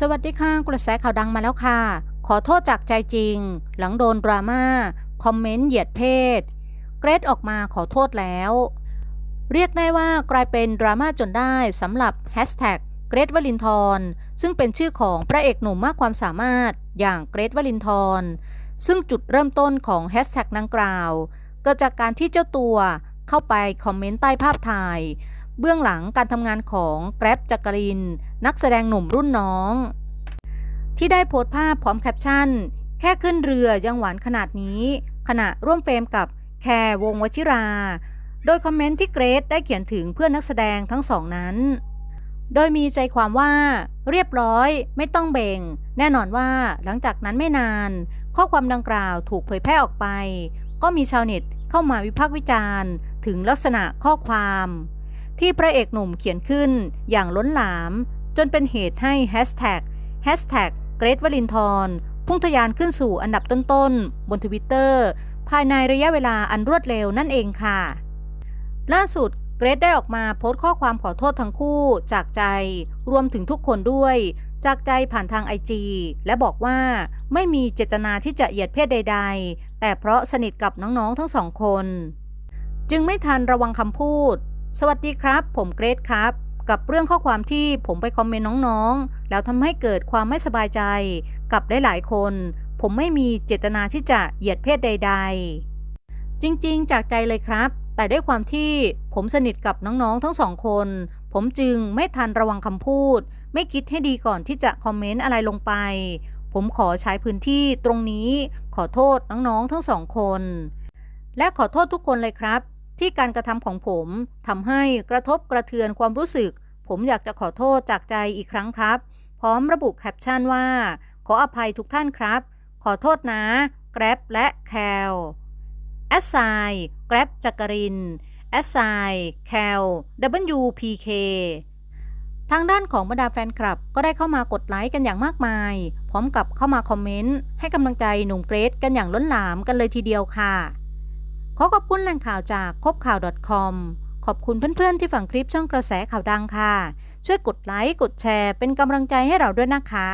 สวัสดีค่ะกระแสข่าวดังมาแล้วค่ะ ขอโทษจากใจจริง หลังโดนดราม่าคอมเมนต์เหยียดเพศ เกรดออกมาขอโทษแล้ว เรียกได้ว่ากลายเป็นดราม่าจนได้สำหรับแฮชแท็กเกรดวลินทรซึ่งเป็นชื่อของพระเอกหนุ่มมากความสามารถอย่างเกรดวลินทรซึ่งจุดเริ่มต้นของแฮชแท็กดังกล่าวเกิดจากการที่เจ้าตัวเข้าไปคอมเมนต์ใต้ภาพถ่าย เบื้องหลังการทำงานของแกร็บจักริน นักแสดงหนุ่มรุ่นน้อง ที่ได้โพสต์ภาพพร้อมแคปชั่น แค่ขึ้นเรือยังหวานขนาดนี้ ขณะร่วมเฟรมกับแคร์วงวชิรา โดยคอมเมนต์ที่เกรซได้เขียนถึงเพื่อนนักแสดงทั้งสองนั้น โดยมีใจความว่าเรียบร้อยไม่ต้องเบ่ง แน่นอนว่าหลังจากนั้นไม่นาน ข้อความดังกล่าวถูกเผยแพร่ออกไป ก็มีชาวเน็ตเข้ามาวิพากษ์วิจารณ์ ถึงลักษณะข้อความ ที่พระเอกหนุ่มเขียนขึ้นอย่างล้นหลาม จนเป็นเหตุให้แฮชแท็กแฮชแท็กเกรทวลินทรพุ่งทะยานขึ้นสู่อันดับต้นๆ บนทวิตเตอร์ภายในระยะเวลาอันรวดเร็วนั่นเองค่ะ ล่าสุดเกรทได้ออกมาโพสต์ข้อความขอโทษทั้งคู่ จากใจรวมถึงทุกคนด้วย จากใจผ่านทางไอจีและบอกว่าไม่มีเจตนาที่จะเหยียดเพศใด ๆ แต่เพราะสนิทกับน้องๆทั้งสองคน จึงไม่ทันระวังคำพูด สวัสดีครับ ผมเกรทครับ กับเรื่องข้อความที่ผมไปคอมเมนต์น้องๆ แล้วทำให้เกิดความไม่สบายใจ กับหลายๆคน ผมไม่มีเจตนาที่จะเหยียดเพศใด ๆ จริงๆ จากใจเลยครับ แต่ด้วยความที่ผมสนิทกับน้องๆ ทั้งสองคน ผมจึงไม่ทันระวังคำพูด ไม่คิดให้ดีก่อนที่จะคอมเมนต์อะไรลงไป ผมขอใช้พื้นที่ตรงนี้ ขอโทษน้องๆ ทั้งสองคน และขอโทษทุกคนเลยครับ ที่การกระทำของผมทำให้กระทบกระเทือนความรู้สึก ผมอยากจะขอโทษจากใจอีกครั้งครับ พร้อมระบุแคปชั่นว่า ขออภัยทุกท่านครับ ขอโทษนะ แกร็บและแคลแอสไซแกร็บจักรินแอสไซแคล WPK ทางด้านของบรรดาแฟนคลับ ก็ได้เข้ามากดไลค์กันอย่างมากมาย พร้อมกับเข้ามาคอมเมนต์ให้กำลังใจหนุ่มเกรซกันอย่างล้นหลามกันเลยทีเดียวค่ะ ขอขอบคุณแหล่งข่าวจากคบข่าว .com ขอบคุณเพื่อนๆที่ฟังคลิปช่องกระแสข่าวดังค่ะ ช่วยกดไลค์ กดแชร์ เป็นกำลังใจให้เราด้วยนะคะ